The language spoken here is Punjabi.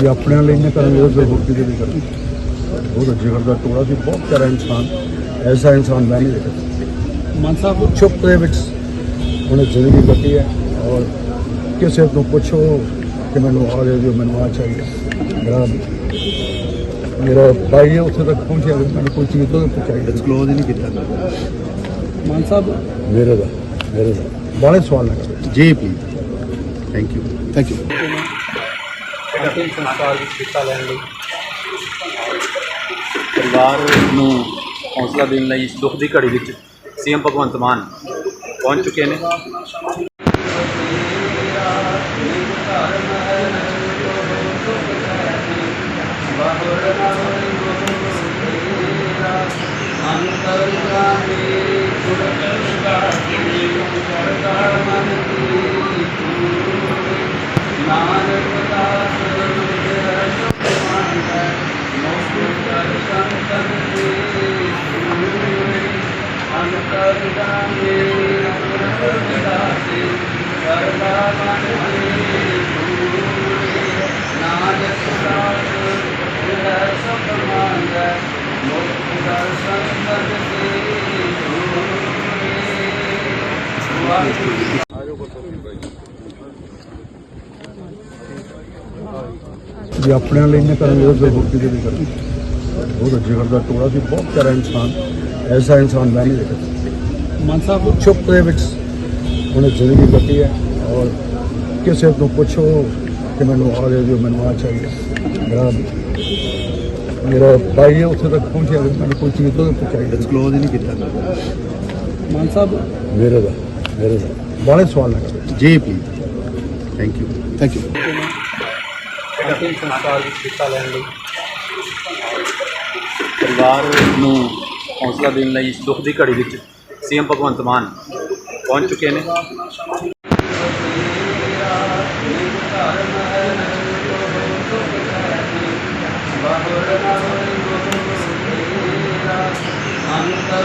ਵੀ ਆਪਣਿਆਂ ਲਈ ਨਹੀਂ ਕਰਾਂਗੇ ਉਹ ਹੋਰ ਕਿਹਦੇ ਲਈ ਕਰਾਂਗੇ ਬਹੁਤ ਜਿਗਰ ਦਾ ਟੋੜਾ ਸੀ ਬਹੁਤ ਪਿਆਰਾ ਇਨਸਾਨ ਐਸਾ ਇਨਸਾਨ ਮੈਂ ਨਹੀਂ ਦੇਖਿਆ। ਮਾਨ ਸਾਹਿਬ ਚੁੱਪ ਦੇ ਵਿੱਚ ਉਹਨੇ ਜ਼ਿੰਦਗੀ ਕੱਟੀ ਹੈ ਔਰ ਕਿਸੇ ਤੋਂ ਪੁੱਛੋ ਕਿ ਮੈਨੂੰ ਆ ਦੇ ਦਿਓ ਮੈਨੂੰ ਆ ਚਾਹੀਦਾ। ਮੇਰਾ ਮੇਰਾ ਭਾਈ ਹੈ ਉੱਥੇ ਤੱਕ ਪਹੁੰਚਿਆ ਮੈਨੂੰ ਕੋਈ ਚੀਜ਼ ਤੋਂ ਪਹੁੰਚਾਈ ਡਿਸਕਲੋਜ਼ ਹੀ ਨਹੀਂ ਕੀਤਾ। ਮਾਨ ਸਾਹਿਬ ਮੇਰੇ ਦਾ ਮੇਰੇ ਦਾ। ਬਾਲੇ ਸਵਾਲ ਨਾ ਕਰੋ। ਜੀ please thank you thank you ਅੰਤਿਮ ਸੰਸਕਾਰ ਵਿੱਚ ਹਿੱਸਾ ਲੈਣ ਲਈ। ਪਰਿਵਾਰ ਨੂੰ ਹੌਸਲਾ ਦੇਣ ਲਈ ਇਸ ਦੁੱਖ ਦੀ ਘੜੀ ਵਿੱਚ ਸੀਐਮ ਭਗਵੰਤ ਮਾਨ ਪਹੁੰਚ ਚੁੱਕੇ ਨੇ। ਵੀ ਆਪਣੇ ਲਈ ਨਹੀਂ ਕਰਾਂਗੇ ਉਹ ਹੋਰ ਕਿਹਦੇ ਲਈ ਕਰਾਂਗੇ ਬਹੁਤ ਜਿਗਰ ਦਾ ਟੋੜਾ ਸੀ ਬਹੁਤ ਪਿਆਰਾ ਇਨਸਾਨ ਐਸਾ ਇਨਸਾਨ ਮੈਂ ਨਹੀਂ ਦੇਖਿਆ। ਮਾਨ ਸਾਹਿਬ ਚੁੱਪ ਦੇ ਵਿੱਚ ਉਹਨੇ ਜ਼ਿੰਦਗੀ ਕੱਟੀ ਹੈ ਔਰ ਕਿਸੇ ਤੋਂ ਪੁੱਛੋ ਕਿ ਮੈਨੂੰ ਆ ਦੇ ਦਿਓ ਮੈਨੂੰ ਆ ਚਾਹੀਦਾ। ਮੇਰਾ ਮੇਰਾ ਭਾਈ ਹੈ ਉੱਥੇ ਤੱਕ ਪਹੁੰਚਿਆ ਮੈਨੂੰ ਕੋਈ ਚੀਜ਼ ਤੋਂ ਪਹੁੰਚਾਈ ਡਿਸਕਲੋਜ਼ ਹੀ ਨਹੀਂ ਕੀਤਾ। ਮਾਨ ਸਾਹਿਬ ਮੇਰੇ ਦਾ ਮੇਰੇ ਦਾ। ਬਾਲੇ ਸਵਾਲ ਨਾ। ਕਰੋ ਜੀ please thank you thank you ਅੰਤਿਮ ਸੰਸਕਾਰ ਵਿੱਚ ਹਿੱਸਾ ਲੈਣ ਲਈ। ਪਰਿਵਾਰ ਨੂੰ ਹੌਸਲਾ ਦੇਣ ਲਈ ਇਸ ਦੁੱਖ ਦੀ ਘੜੀ ਵਿੱਚ ਸੀਐਮ ਭਗਵੰਤ ਮਾਨ ਪਹੁੰਚ ਚੁੱਕੇ ਨੇ। ਅੰਤਰ